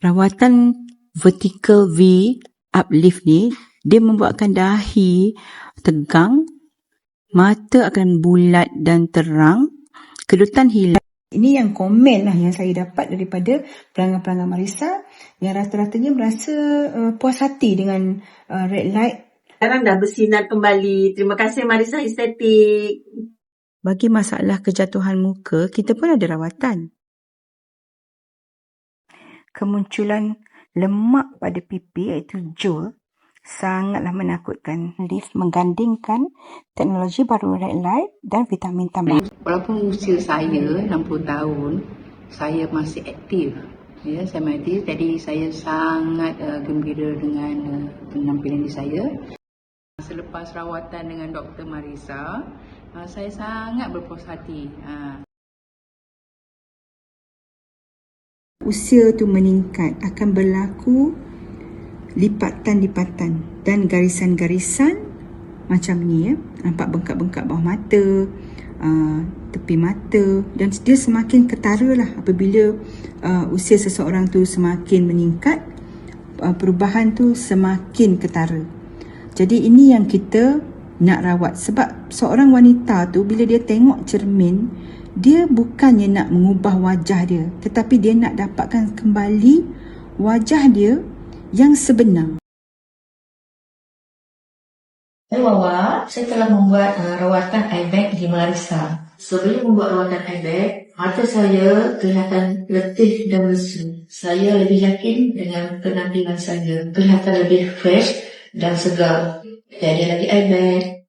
rawatan vertical V uplift ni dia membuatkan dahi tegang, mata akan bulat dan terang, kedutan hilang. Ini yang komen lah yang saya dapat daripada pelanggan-pelanggan Marisa yang rata-ratanya merasa uh, puas hati dengan uh, red light. Sekarang dah bersinar kembali. Terima kasih Marisa Estetik. Bagi masalah kejatuhan muka, kita pun ada rawatan. Kemunculan lemak pada pipi iaitu jol sangatlah menakutkan. Lift menggandingkan teknologi baru red light dan vitamin tambahan. Walaupun usia saya 60 tahun, saya masih aktif. Ya, saya masih aktif. Jadi saya sangat uh, gembira dengan uh, penampilan di saya. Selepas rawatan dengan Dr. Marisa, uh, saya sangat berpuas hati. Uh. Usia tu meningkat akan berlaku lipatan-lipatan dan garisan-garisan macam ni ya. Nampak bengkak-bengkak bawah mata, uh, tepi mata dan dia semakin ketara lah apabila uh, usia seseorang tu semakin meningkat, uh, perubahan tu semakin ketara. Jadi ini yang kita nak rawat sebab seorang wanita tu bila dia tengok cermin, dia bukannya nak mengubah wajah dia tetapi dia nak dapatkan kembali wajah dia yang sebenar. Hai Wawa, saya telah membuat uh, rawatan eye bag di Marisa. Sebelum membuat rawatan eye bag, mata saya kelihatan letih dan lesu. Saya lebih yakin dengan penampilan saya. Kelihatan lebih fresh dan segar. Jadi lagi eye bag.